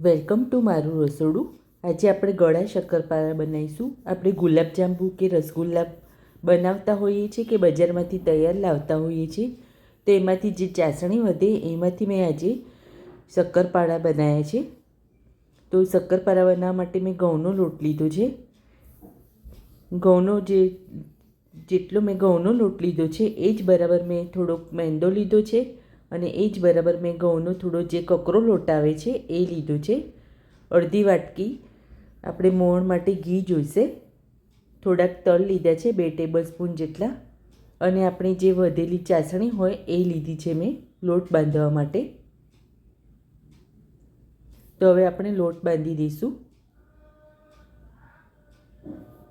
Welcome to મારું રસોડું. આજે આપણે ગળા શક્કરપારા બનાવીશું. આપણે ગુલાબજાંબુ કે રસગુલ્લા બનાવતા હોઈએ છીએ કે બજારમાંથી તૈયાર લાવતા હોઈએ છીએ. તો એમાંથી જે ચાસણી વધે એમાંથી મેં આજે શક્કરપારા બનાવ્યા છે. તો શક્કરપારા બનાવવા માટે મેં ઘઉંનો લોટ લીધો છે. ઘઉંનો જે જેટલો મેં ઘઉંનો લોટ લીધો છે, એ જ બરાબર મેં થોડોક મેંદો લીધો છે. અને એ જ બરાબર મેં ઘઉંનો થોડો જે કકરો લોટ આવે છે, એ લીધો છે. અડધી વાટકી. આપણે મોણ માટે ઘી જોઈશે. થોડાક તલ લીધા છે, બે ટેબલ સ્પૂન જેટલા. અને આપણે જે વધેલી ચાસણી હોય, એ લીધી છે મેં લોટ બાંધવા માટે. તો હવે આપણે લોટ બાંધી દઈશું.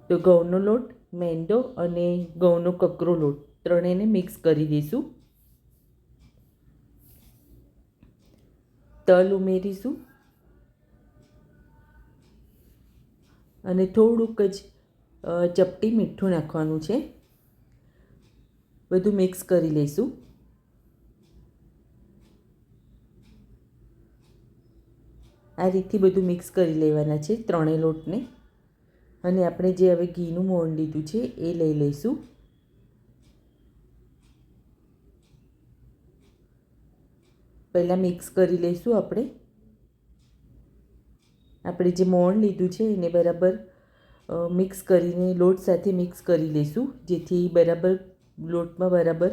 તો ઘઉંનો લોટ, મેંદો અને ઘઉંનો કકરો લોટ, ત્રણેયને મિક્સ કરી દઈશું. તલ ઉમેરીશું અને થોડુંક જ ચપટી મીઠું નાખવાનું છે. બધું મિક્સ કરી લઈશું. આ રીતથી બધું મિક્સ કરી લેવાના છે ત્રણેય લોટને. અને આપણે જે હવે ઘીનું મોણ લીધું છે એ લઈ લઈશું. પહેલાં મિક્સ કરી લઈશું આપણે. આપણે જે મોણ લીધું છે એને બરાબર મિક્સ કરીને લોટ સાથે મિક્સ કરી લઈશું, જેથી બરાબર લોટમાં બરાબર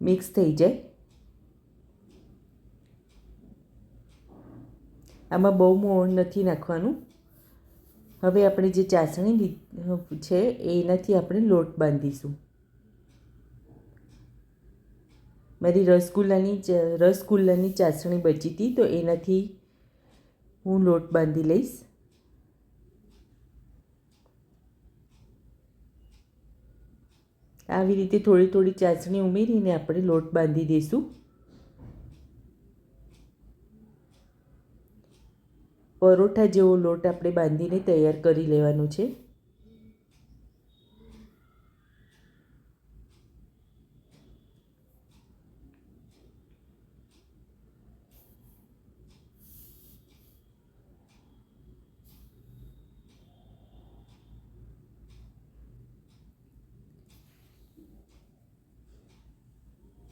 મિક્સ થઈ જાય. આમાં બહુ મોણ નથી નાખવાનું. હવે આપણે જે ચાસણી છે એનાથી આપણે લોટ બાંધીશું. મારી રસગુલ્લાની રસગુલ્લાની ચાસણી બચી હતી, તો એનાથી હું લોટ બાંધી લઈશ. આવી રીતે થોડી થોડી ચાસણી ઉમેરીને આપણે લોટ બાંધી દઈશું. પરોઠા જેવો લોટ આપણે બાંધીને તૈયાર કરી લેવાનો છે.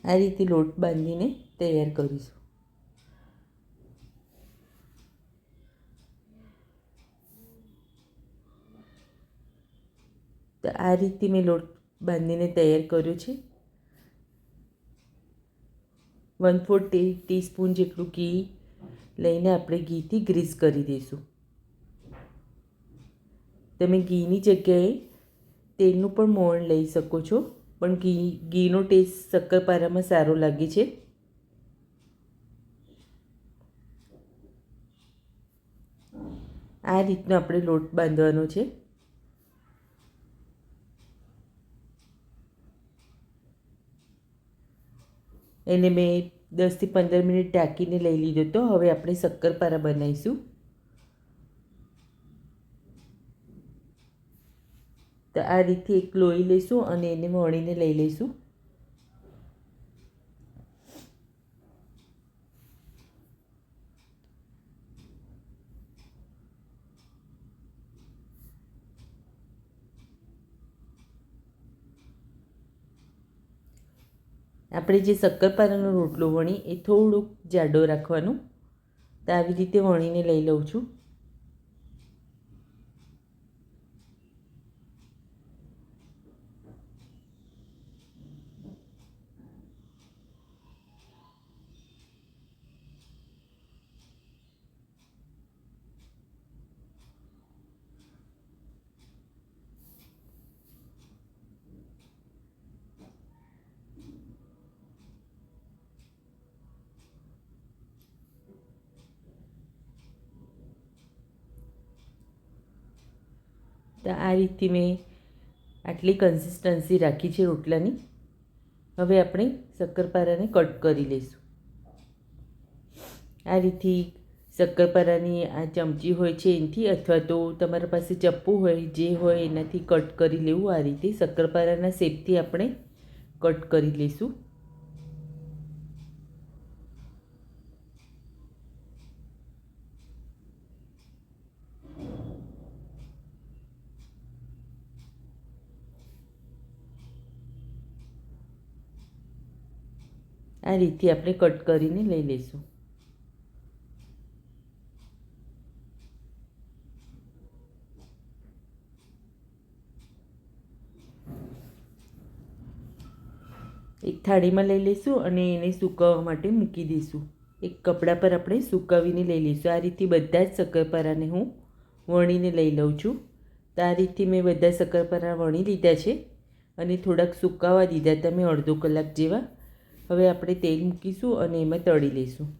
આ રીતે લોટ બાંધીને તૈયાર કરીશું. તો આ રીતે મેં લોટ બાંધીને તૈયાર કર્યો છે. વન ફોર ટીસ્પૂન જેટલું ઘી લઈને આપણે ઘીથી ગ્રીસ કરી દઈશું. તમે ઘીની જગ્યાએ તેલનું પણ મોણ લઈ શકો છો. પણ ઘી, ઘીનો ટેસ્ટ શક્કરપારામાં સારો લાગે છે. આ રીતનો આપણે લોટ બાંધવાનો છે. એને મેં દસથી પંદર મિનિટ ઢાંકીને લઈ લીધો તો હવે આપણે શક્કરપારા બનાવીશું. તો આ રીતે એક લોહી લઈશું અને એને વણીને લઈ લઈશું. આપણે જે શક્કરપારાનો રોટલો વણી એ થોડુંક જાડો રાખવાનો. તો આવી રીતે વણીને લઈ લઉં છું. તો આ રીતે મેં આટલી કન્સિસ્ટન્સી રાખી છે રોટલાની. હવે આપણે શક્કરપારાને કટ કરી લઈશું. આ રીતથી શક્કરપારાની આ ચમચી હોય છે એનાથી અથવા તો તમારા પાસે ચપ્પુ હોય, જે હોય એનાથી કટ કરી લેવું, આ રીતે શક્કરપારાના શેપથી આપણે કટ કરી લઈશું. આ રીતથી આપણે કટ કરીને લઈ લઈશું. એક થાળીમાં લઈ લઈશું અને એને સૂકવવા માટે મૂકી દઈશું. એક કપડા પર આપણે સૂકવીને લઈ લઈશું. આ રીતે બધા જ શક્કરપારાને હું વણીને લઈ લઉં છું. તો આ રીતથી મેં બધા શક્કરપારા વણી લીધા છે. અને થોડાક સૂકાવા દીધા. તમે અડધો કલાક જેવા હવે આપણે તેલ મૂકીશું અને એમાં તળી લઈશું.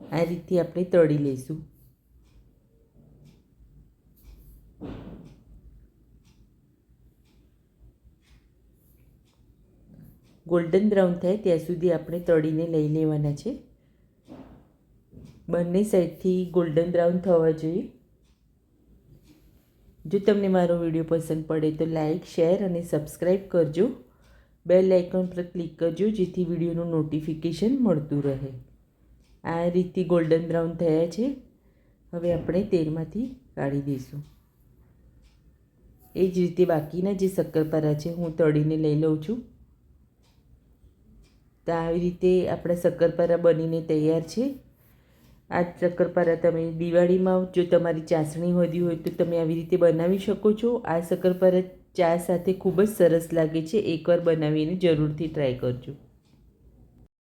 આ રીતથી આપણે તળી લઈશું. ગોલ્ડન બ્રાઉન થાય ત્યાં સુધી આપણે તળીને લઈ લેવાના છે. બંને સાઈડથી ગોલ્ડન બ્રાઉન થવા જોઈએ. જો તમને મારો વીડિયો પસંદ પડે તો લાઇક શેર અને સબસ્ક્રાઈબ કરજો. બેલ આઇકન પર ક્લિક કરજો જેથી વિડીયોનું નોટિફિકેશન મળતું રહે. આ રીતથી ગોલ્ડન બ્રાઉન થયા છે. હવે આપણે તેલમાંથી કાઢી દઈશું. એ જ રીતે બાકીના જે શક્કરપારા છે હું તળીને લઈ લઉં છું. તો આવી રીતે આપણા શક્કરપારા બનીને તૈયાર છે. આ શક્કરપારા તમે દિવાળીમાં જો તમારી ચાસણી વધી હોય તો તમે આવી રીતે બનાવી શકો છો. આ શક્કરપારા ચા સાથે ખૂબ જ સરસ લાગે છે. એકવાર બનાવીને જરૂરથી ટ્રાય કરજો.